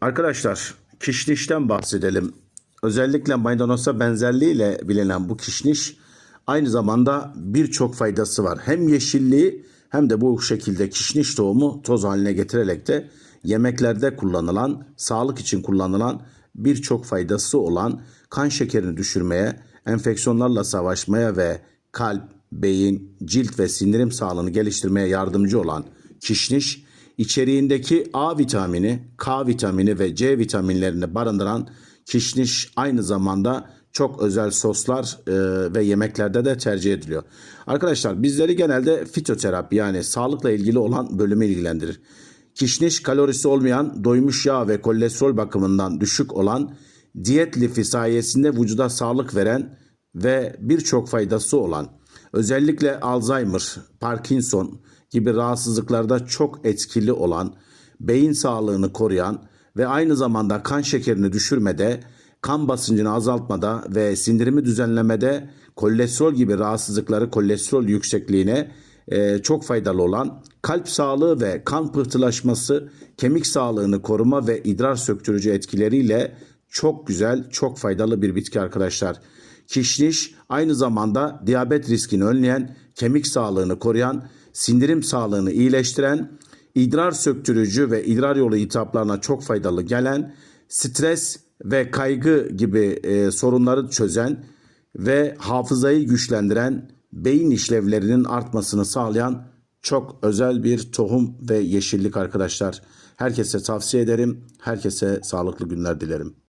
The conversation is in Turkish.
Arkadaşlar kişnişten bahsedelim. Özellikle maydanoza benzerliğiyle bilinen bu kişniş aynı zamanda birçok faydası var. Hem yeşilliği hem de bu şekilde kişniş tohumu toz haline getirerek de yemeklerde kullanılan, sağlık için kullanılan birçok faydası olan kan şekerini düşürmeye, enfeksiyonlarla savaşmaya ve kalp, beyin, cilt ve sindirim sağlığını geliştirmeye yardımcı olan kişniş, içeriğindeki A vitamini, K vitamini ve C vitaminlerini barındıran kişniş aynı zamanda çok özel soslar e, ve yemeklerde de tercih ediliyor. Arkadaşlar bizleri genelde fitoterapi yani sağlıkla ilgili olan bölümü ilgilendirir. Kişniş kalorisi olmayan, doymuş yağ ve kolesterol bakımından düşük olan, diyet lifi sayesinde vücuda sağlık veren ve birçok faydası olan, özellikle Alzheimer, Parkinson gibi rahatsızlıklarda çok etkili olan, beyin sağlığını koruyan ve aynı zamanda kan şekerini düşürmede, kan basıncını azaltmada ve sindirimi düzenlemede kolesterol gibi rahatsızlıkları kolesterol yüksekliğine e, çok faydalı olan kalp sağlığı ve kan pıhtılaşması, kemik sağlığını koruma ve idrar söktürücü etkileriyle çok güzel, çok faydalı bir bitki arkadaşlar. Kişniş aynı zamanda diyabet riskini önleyen, kemik sağlığını koruyan, sindirim sağlığını iyileştiren, idrar söktürücü ve idrar yolu iltihaplarına çok faydalı gelen, stres ve kaygı gibi e, sorunları çözen ve hafızayı güçlendiren, beyin işlevlerinin artmasını sağlayan çok özel bir tohum ve yeşillik arkadaşlar. Herkese tavsiye ederim. Herkese sağlıklı günler dilerim.